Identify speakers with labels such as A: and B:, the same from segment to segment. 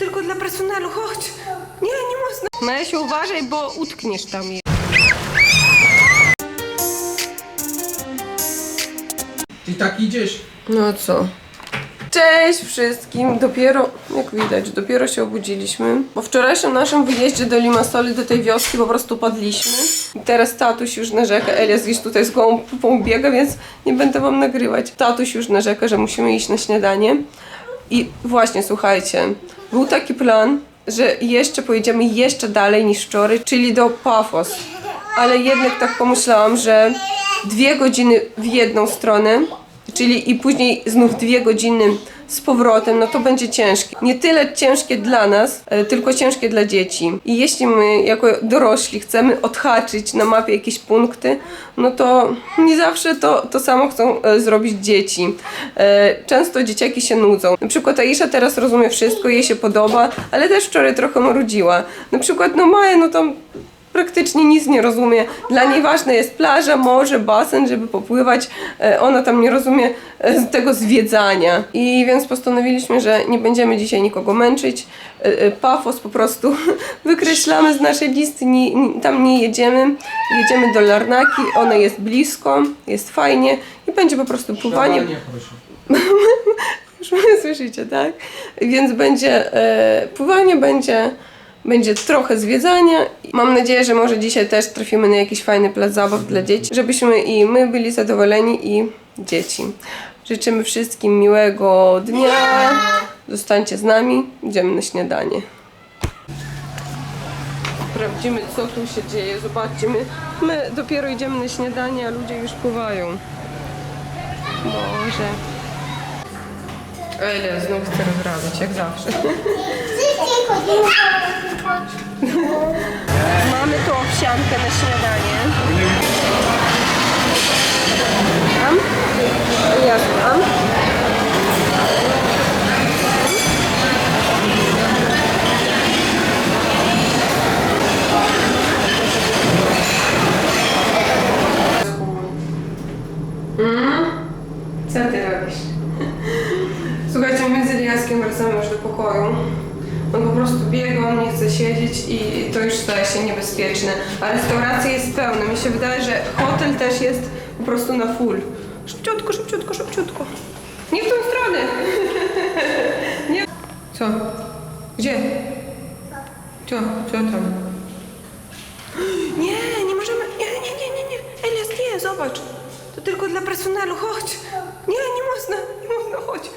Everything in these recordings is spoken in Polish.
A: tylko dla personelu, chodź. Nie, nie można. Mesiu, uważaj, bo utkniesz tam.
B: Ty tak idziesz?
A: No co? Cześć wszystkim! Dopiero, jak widać, dopiero się obudziliśmy. Po wczorajszym naszym wyjeździe do Limassoli, do tej wioski, po prostu padliśmy. I teraz tatuś już narzeka, Elias gdzieś tutaj z gołą pupą biega, więc nie będę wam nagrywać. Tatuś już narzeka, że musimy iść na śniadanie. I właśnie, słuchajcie, był taki plan, że jeszcze pojedziemy jeszcze dalej niż wczoraj, czyli do Pafos. Ale jednak tak pomyślałam, że dwie godziny w jedną stronę, czyli i później znów dwie godziny z powrotem, no to będzie ciężkie. Nie tyle ciężkie dla nas, e, tylko ciężkie dla dzieci. I jeśli my jako dorośli chcemy odhaczyć na mapie jakieś punkty, no to nie zawsze to, to samo chcą e, zrobić dzieci. E, Często dzieciaki się nudzą. Na przykład Aisha teraz rozumie wszystko, jej się podoba, ale też wczoraj trochę marudziła. Na przykład no Maja, no tam praktycznie nic nie rozumie. Dla niej ważna jest plaża, morze, basen, żeby popływać. E, Ona tam nie rozumie e, tego zwiedzania. I więc postanowiliśmy, że nie będziemy dzisiaj nikogo męczyć. E, Pafos po prostu wykreślamy z naszej listy, tam nie jedziemy. Jedziemy do Larnaki, ona jest blisko, jest fajnie i będzie po prostu pływanie. Już mnie słyszycie, tak? Więc będzie pływanie, będzie, będzie trochę zwiedzania. Mam nadzieję, że może dzisiaj też trafimy na jakiś fajny plac zabaw dla dzieci, żebyśmy i my byli zadowoleni i dzieci. Życzymy wszystkim miłego dnia. Zostańcie z nami, idziemy na śniadanie. Sprawdzimy, co tu się dzieje. Zobaczcie, my, my dopiero idziemy na śniadanie, a ludzie już pływają. Boże. Elia znów chce rozrabiać, jak zawsze. Mamy tu owsiankę na śniadanie. Tam? Ja tam. I to już staje się niebezpieczne. A restauracja jest pełna. Mi się wydaje, że hotel też jest po prostu na full. Szybciutko, szybciutko, szybciutko. Nie w tą stronę. Nie. Co? Gdzie? Co? Co tam? Nie, nie możemy. Nie, nie, nie, nie, nie. Elias, nie, zobacz. To tylko dla personelu, chodź. Nie, nie można, nie można, chodź.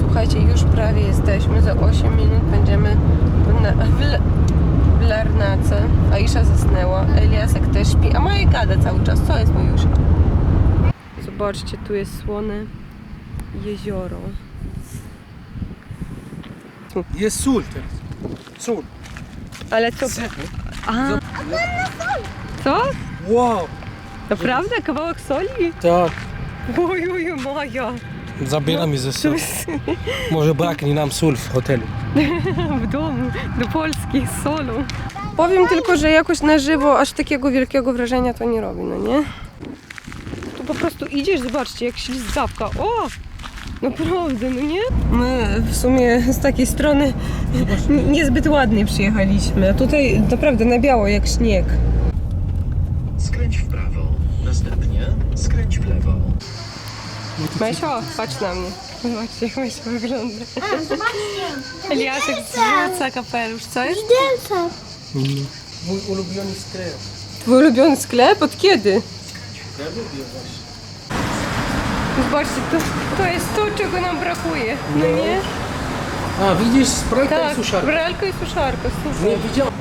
A: Słuchajcie, już prawie jesteśmy. Za 8 minut będziemy na, w, L- w Larnace. Aisza zasnęła, Eliasek też śpi, a Maja gada cały czas. Co jest Majuszka? Zobaczcie, tu jest słone jezioro.
B: Jest sól teraz. Sól.
A: Ale co? A, co?
B: Wow.
A: Naprawdę? Kawałek soli?
B: Tak.
A: Oj, oj, Maja.
B: Zabieramy ze sobą. Może braknie nam sól w hotelu.
A: w domu do Polski z solą. Powiem tylko, że jakoś na żywo aż takiego wielkiego wrażenia to nie robi, no nie? Tu po prostu idziesz, zobaczcie, jak ślizgawka. O! Naprawdę, no nie? My w sumie z takiej strony niezbyt ładnie przyjechaliśmy. A tutaj naprawdę na biało jak śnieg.
C: Skręć w prawo. Następnie skręć w lewo.
A: Majsio, patrz na mnie. Zobaczcie, jak Majsio wygląda. Eliasek zrzuca kapelusz, co jest?
B: Mój ulubiony sklep.
A: Twój ulubiony sklep? Od kiedy?
B: Ja lubię właśnie.
A: Zobaczcie, to, to jest to, czego nam brakuje. No nie?
B: A, widzisz, sprajka
A: Tak,
B: i suszarka.
A: bralko i suszarka, super.
B: Nie widziałem.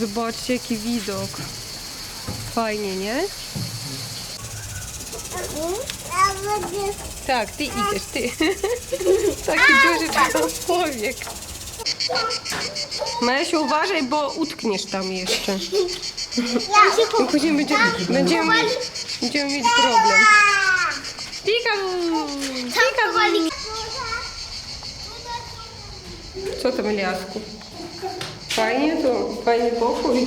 A: Zobaczcie, jaki widok. Fajnie, nie? Tak, ty idziesz, ty. Taki duży człowiek. Mesiu, uważaj, bo utkniesz tam jeszcze. I później będziemy, będziemy, mieć, będziemy mieć problem. Pikabu! Pikabu! Co tam, Eliasku? Fajnie tu, fajny pokój.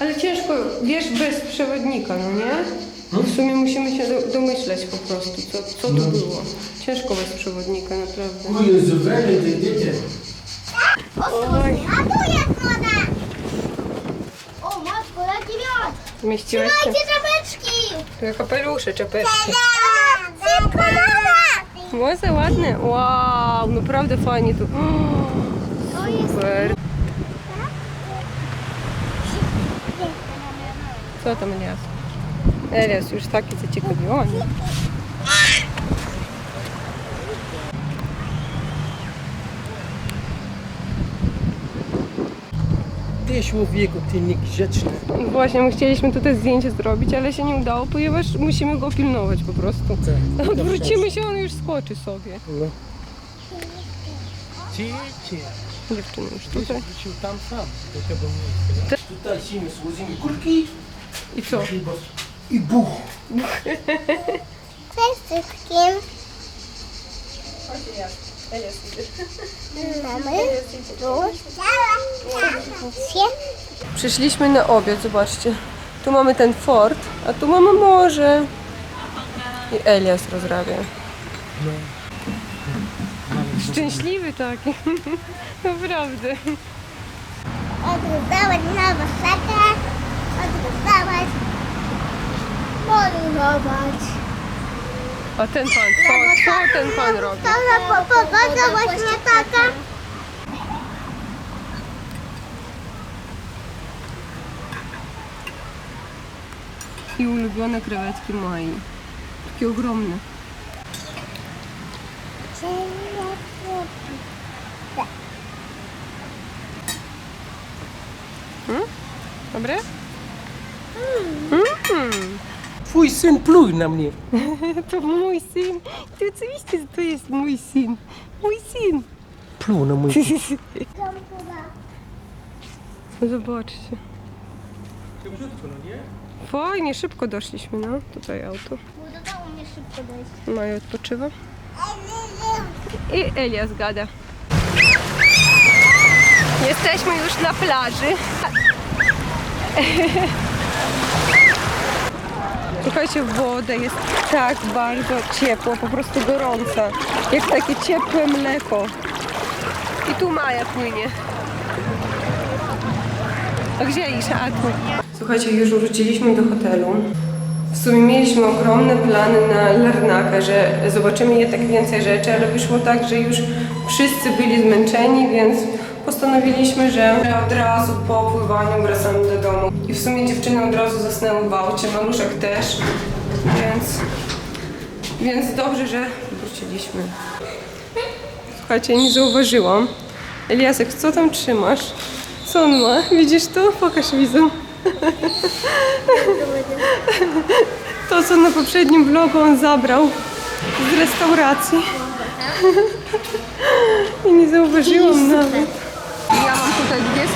A: Ale ciężko, wiesz, bez przewodnika, no nie? W sumie musimy się do, domyśleć po prostu, co, co to było. Ciężko bez przewodnika, naprawdę.
B: Tu jest zupełnie te dzieci.
A: Oj,
D: A tu jest woda! O matko, jaki wiatr!
A: zmieściłeś się?
D: Dajcie czapeczki!
A: Tu kapelusze, czapeczki.
D: Szybko, mama!
A: Łoże ładne. Wow, naprawdę fajnie tu.
D: To jest...
A: Super. Co tam Elias? Elias już taki
B: człowieku, ty niegrzeczny.
A: Właśnie, my chcieliśmy tutaj zdjęcie zrobić, ale się nie udało, ponieważ musimy go pilnować po prostu.
B: Tak.
A: Odwrócimy się, on już skoczy sobie.
B: No. Ci, ci.
A: Dziewczyny już tutaj.
B: Wrócił tam sam, do tego miejsca. Tutaj simy słodzimy kurki
A: I co?
B: i, buch.
D: Cześć wszystkim! Mamy tu
A: Przyszliśmy na obiad, zobaczcie. Tu mamy ten fort, a tu mamy morze. I Elias rozrabia. Szczęśliwy taki. Naprawdę.
D: odgryzałeś na waszakę, odgryzałeś malować.
A: A ten pan, co, co ten pan robi?
D: Za pogoda właśnie taka.
A: I ulubione krewetki Mai. Takie ogromne. Dobre? Mm.
B: Twój syn pluj na mnie.
A: To mój syn. To oczywiście to jest mój syn. Mój syn.
B: Pluł na mój
A: No Zobaczcie. Fajnie, szybko doszliśmy, no. Tutaj auto.
D: Szybko dojść.
A: Maja odpoczywa. I Elias gada. Jesteśmy już na plaży. Słuchajcie, woda jest tak bardzo ciepła, po prostu gorąca. Jak takie ciepłe mleko. I tu Maja płynie. A gdzie Isza? Słuchajcie, już wróciliśmy do hotelu. W sumie mieliśmy ogromne plany na Larnakę, że zobaczymy jednak więcej rzeczy, ale wyszło tak, że już wszyscy byli zmęczeni, więc postanowiliśmy, że od razu po pływaniu wracamy do domu. I w sumie dziewczyny od razu zasnęły w aucie, maluszek też, więc, więc dobrze, że wróciliśmy. Słuchajcie, nie zauważyłam. Eliasek, co tam trzymasz? Co on ma? Widzisz to? Pokaż widzom. To, co na poprzednim vlogu on zabrał z restauracji. I nie zauważyłam nawet. Ja mam tutaj dwie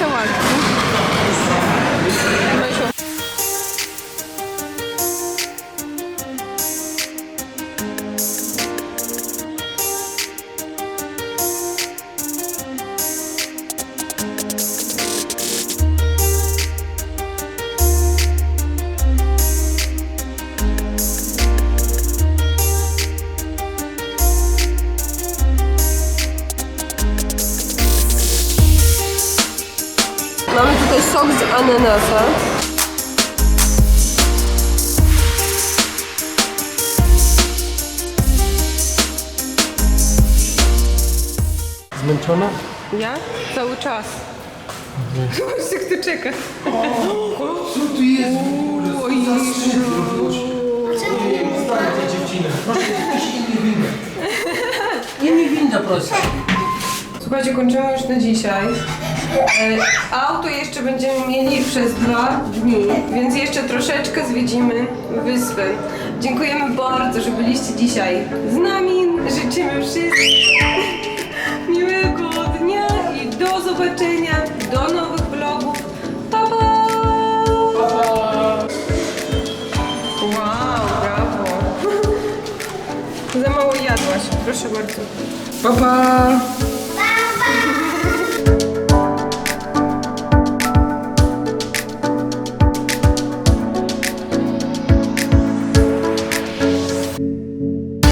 A: sok z ananasa.
B: Zmęczona?
A: Ja? Cały czas. Zobaczcie, kto czeka.
B: Co tu jest?
A: Oj,
B: Zostawcie dziewczynę. Proszę, jakieś inne winda. Inne winda, proszę.
A: Słuchajcie, kończymy już na dzisiaj. E, Auto jeszcze będziemy mieli przez dwa dni, więc jeszcze troszeczkę zwiedzimy wyspę. Dziękujemy bardzo, że byliście dzisiaj z nami. Życzymy wszystkim miłego dnia i do zobaczenia, do nowych vlogów. Pa, pa! Wow, brawo! Za mało jadłaś, proszę bardzo. Pa, pa!